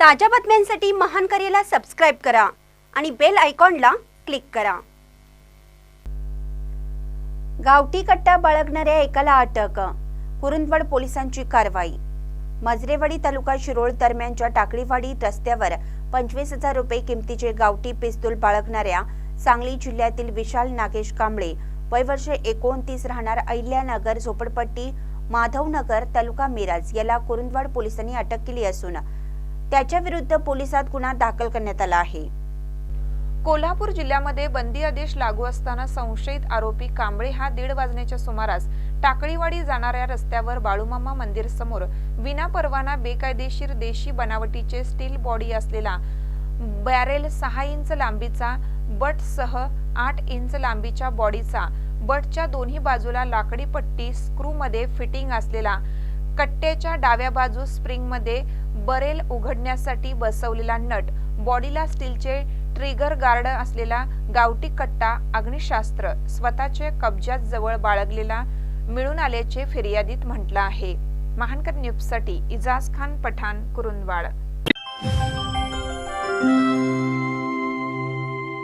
ताज्या बातम्यांसाठी महान करेला सबस्क्राईब करा आणि बेल आयकॉनला क्लिक करा. गावठी कट्टा बाळगणाऱ्या एकाला अटक कुरुंदवड पोलिसांची कारवाई. मजरेवाडी तालुका शिरोळ दरम्यानच्या टाकळीवाडी रस्त्यावर पंचवीस हजार रुपये किमतीचे गावठी पिस्तूल बाळगणाऱ्या सांगली जिल्ह्यातील विशाल नागेश कांबळे वय वर्ष एकोणतीस राहणार अहिल्यानगर झोपडपट्टी माधवनगर तालुका मिराज याला कुरुंदवाड पोलिसांनी अटक केली असून त्याच्या विरुद्ध पोलिसात गुन्हा दाखल करण्यात आला आहे. कोल्हापूर जिल्ह्यामध्ये बंदी आदेश लागू असताना संशयित आरोपी कांबळे हा दीड वाजण्याच्या सुमारास टाकळीवाडी जाणाऱ्या रस्त्यावर बाळूमामा मंदिर समोर विना परवाना बेकायदेशीर देशी बनावटीचे स्टील बॉडी असलेला बॅरेल सहा इंच लांबीचा बट सह आठ इंच लांबीच्या बॉडीचा बटच्या दोन्ही बाजूला लाकडी पट्टी स्क्रूमध्ये फिटिंग असलेला कट्ट्याच्या डाव्या बाजू स्प्रिंगमध्ये बरेल उघडण्यासाठी बसवलेला नट. बॉडीला स्टीलचे ट्रिगर गार्ड असलेला गावठी कट्टा अग्निशास्त्र स्वतःच्या कब्जात जवळ बाळगलेला मिळून आल्याचे फिर्यादीत म्हटलं आहे. महानकर न्यूजसाठी इजाज खान पठाण कुरुंदवाड.